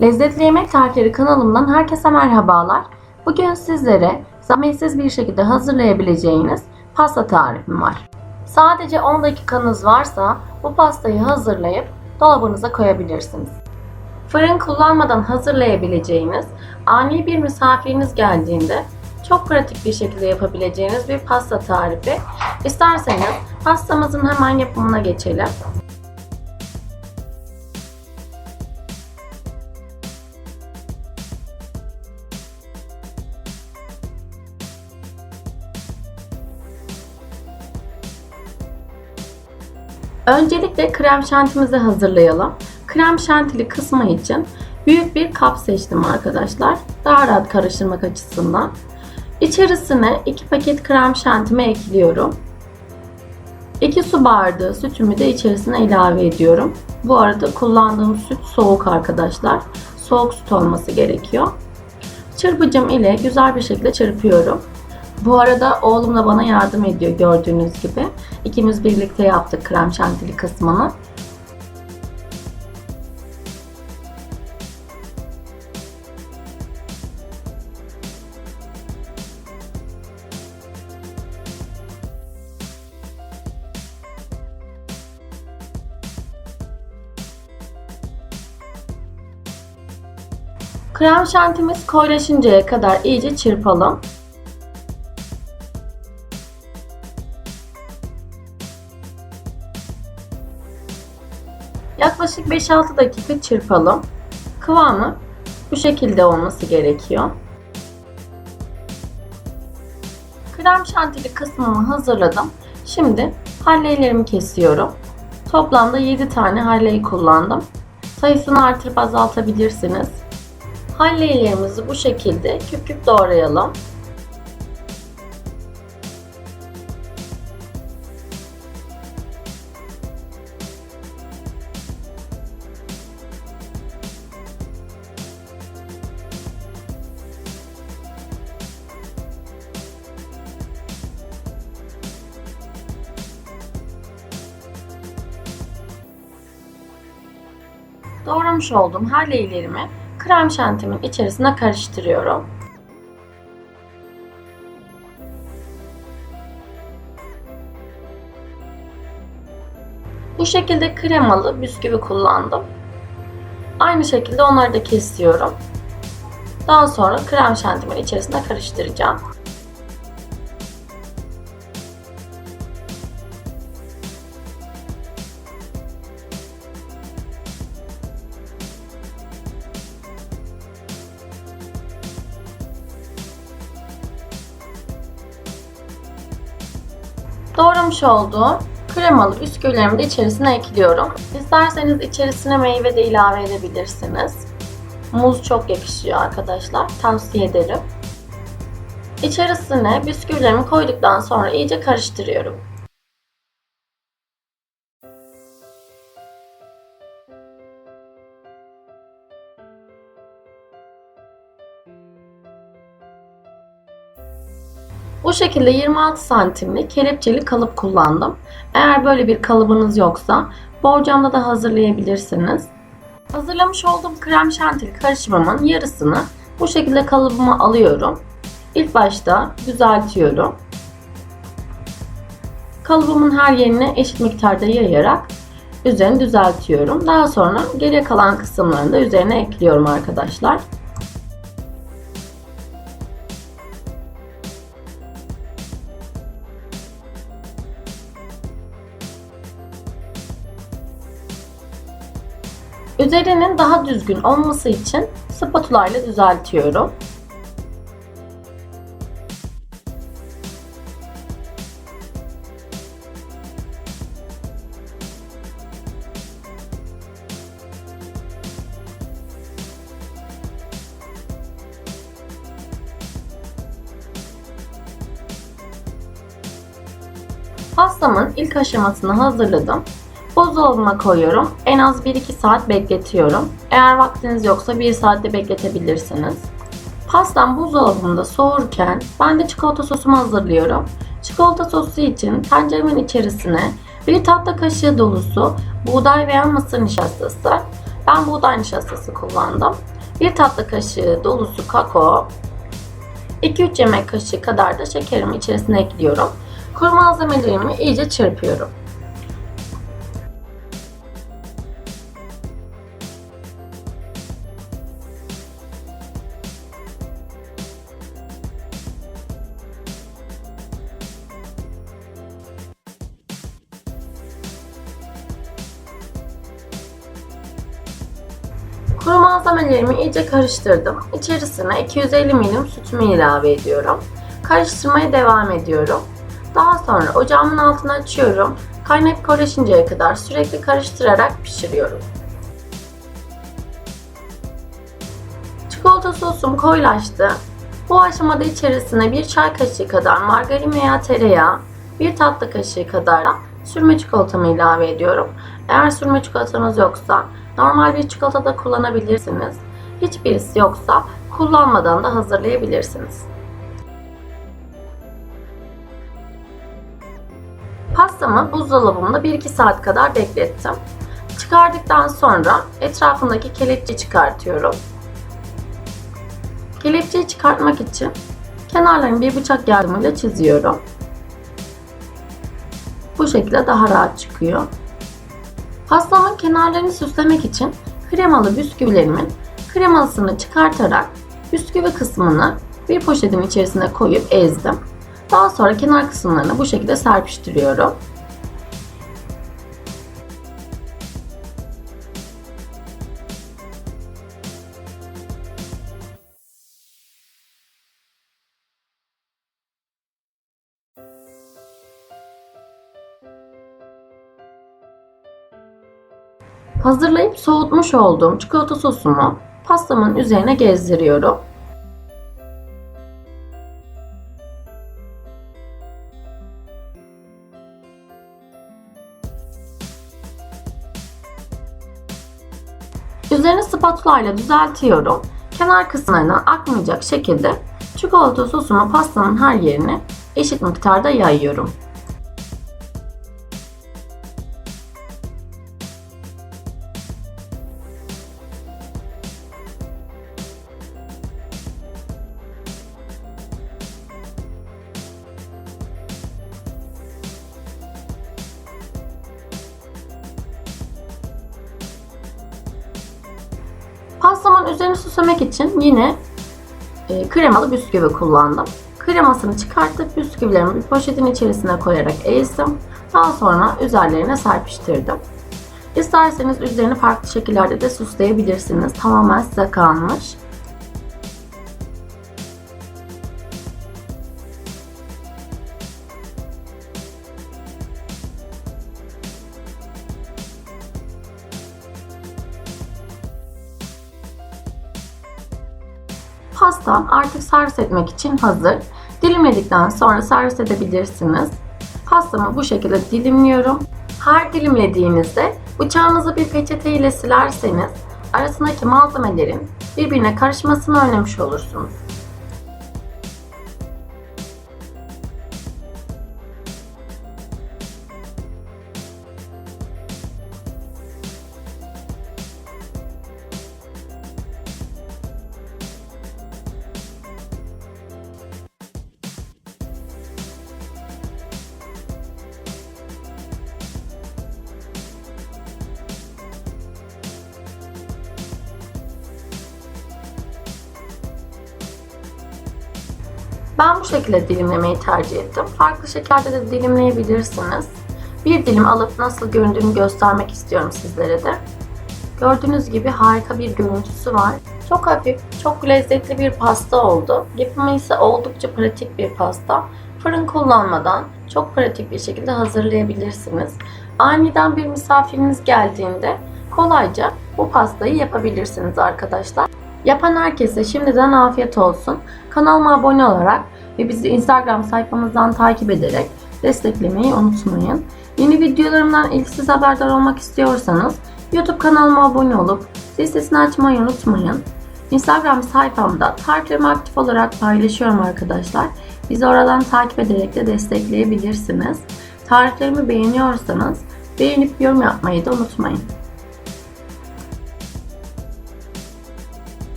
Lezzetli Yemek Tarifleri kanalımdan herkese merhabalar. Bugün sizlere zahmetsiz bir şekilde hazırlayabileceğiniz pasta tarifim var. Sadece 10 dakikanız varsa bu pastayı hazırlayıp dolabınıza koyabilirsiniz. Fırın kullanmadan hazırlayabileceğiniz, ani bir misafiriniz geldiğinde çok pratik bir şekilde yapabileceğiniz bir pasta tarifi. İsterseniz pastamızın hemen yapımına geçelim. Öncelikle krem şantimizi hazırlayalım. Krem şantili kısmı için büyük bir kap seçtim arkadaşlar. Daha rahat karıştırmak açısından. İçerisine 2 paket krem şantimi ekliyorum. 2 su bardağı sütümü de içerisine ilave ediyorum. Bu arada kullandığım süt soğuk arkadaşlar. Soğuk süt olması gerekiyor. Çırpıcım ile güzel bir şekilde çırpıyorum. Bu arada oğlum da bana yardım ediyor gördüğünüz gibi. İkimiz birlikte yaptık krem şantili kısmını. Krem şantimiz koyulaşıncaya kadar iyice çırpalım. Yaklaşık 5-6 dakika çırpalım. Kıvamı bu şekilde olması gerekiyor. Krem şantili kısmımı hazırladım. Şimdi halleylerimi kesiyorum. Toplamda 7 tane halley kullandım. Sayısını artırıp azaltabilirsiniz. Halleylerimizi bu şekilde küp küp doğrayalım. Doğramış olduğum halleylerimi krem şantimin içerisine karıştırıyorum. Bu şekilde kremalı bisküvi kullandım. Aynı şekilde onları da kesiyorum. Daha sonra krem şantimin içerisine karıştıracağım. Doğramış olduğum kremalı bisküvilerimi de içerisine ekliyorum. İsterseniz içerisine meyve de ilave edebilirsiniz. Muz çok yakışıyor arkadaşlar. Tavsiye ederim. İçerisine bisküvilerimi koyduktan sonra iyice karıştırıyorum. Bu şekilde 26 santimlik kelepçeli kalıp kullandım. Eğer böyle bir kalıbınız yoksa borcamda da hazırlayabilirsiniz. Hazırlamış olduğum krem şantili karışımımın yarısını bu şekilde kalıbıma alıyorum. İlk başta düzeltiyorum. Kalıbımın her yerine eşit miktarda yayarak üzerini düzeltiyorum. Daha sonra geriye kalan kısımlarını da üzerine ekliyorum arkadaşlar. Üzerinin daha düzgün olması için spatula ile düzeltiyorum. Pastamın ilk aşamasını hazırladım. Buzdolabına koyuyorum. En az 1-2 saat bekletiyorum. Eğer vaktiniz yoksa 1 saatte bekletebilirsiniz. Pastam buzdolabında soğurken ben de çikolata sosumu hazırlıyorum. Çikolata sosu için tenceremin içerisine bir tatlı kaşığı dolusu buğday veya mısır nişastası, Ben buğday nişastası kullandım. 1 tatlı kaşığı dolusu kakao, 2-3 yemek kaşığı kadar da şekerimi içerisine ekliyorum. Kuru malzemelerimi iyice çırpıyorum. Kuru malzemelerimi iyice karıştırdım. İçerisine 250 milim sütümü ilave ediyorum. Karıştırmaya devam ediyorum. Daha sonra ocağımın altını açıyorum. Kaynayıp kolaşıncaya kadar sürekli karıştırarak pişiriyorum. Çikolata sosum koyulaştı. Bu aşamada içerisine bir çay kaşığı kadar margarin veya tereyağı, bir tatlı kaşığı kadar da sürme çikolatamı ilave ediyorum. Eğer sürme çikolatanız yoksa normal bir çikolata da kullanabilirsiniz. Hiçbirisi yoksa kullanmadan da hazırlayabilirsiniz. Pastamı buzdolabımda 1-2 saat kadar beklettim. Çıkardıktan sonra etrafındaki kelepçeyi çıkartıyorum. Kelepçeyi çıkartmak için kenarlarını bir bıçak yardımıyla çiziyorum. Bu şekilde daha rahat çıkıyor. Pastamın kenarlarını süslemek için kremalı bisküvilerimin kremalısını çıkartarak bisküvi kısmını bir poşetin içerisine koyup ezdim. Daha sonra kenar kısımlarını bu şekilde serpiştiriyorum. Hazırlayıp soğutmuş olduğum çikolata sosumu pastamın üzerine gezdiriyorum. Üzerini spatula ile düzeltiyorum. Kenar kısımlarına akmayacak şekilde çikolata sosumu pastanın her yerine eşit miktarda yayıyorum. Pastamın üzerini süslemek için yine e, kremalı bisküvi kullandım. Kremasını çıkartıp bisküvilerimi bir poşetin içerisine koyarak ezdim. Daha sonra üzerlerine serpiştirdim. İsterseniz üzerini farklı şekillerde de süsleyebilirsiniz. Tamamen size kalmış. Pastam artık servis etmek için hazır. Dilimledikten sonra servis edebilirsiniz. Pastamı bu şekilde dilimliyorum. Her dilimlediğinizde bıçağınızı bir peçete ile silerseniz arasındaki malzemelerin birbirine karışmasını önlemiş olursunuz. Ben bu şekilde dilimlemeyi tercih ettim. Farklı şekillerde de dilimleyebilirsiniz. Bir dilim alıp nasıl göründüğünü göstermek istiyorum sizlere de. Gördüğünüz gibi harika bir görüntüsü var. Çok hafif, çok lezzetli bir pasta oldu. Yapımı ise oldukça pratik bir pasta. Fırın kullanmadan çok pratik bir şekilde hazırlayabilirsiniz. Aniden bir misafiriniz geldiğinde kolayca bu pastayı yapabilirsiniz arkadaşlar. Yapan herkese şimdiden afiyet olsun. Kanalıma abone olarak ve bizi Instagram sayfamızdan takip ederek desteklemeyi unutmayın. Yeni videolarımdan ilk siz haberdar olmak istiyorsanız YouTube kanalıma abone olup zil sesini açmayı unutmayın. Instagram sayfamda tariflerimi aktif olarak paylaşıyorum arkadaşlar. Bizi oradan takip ederek de destekleyebilirsiniz. Tariflerimi beğeniyorsanız beğenip yorum yapmayı da unutmayın.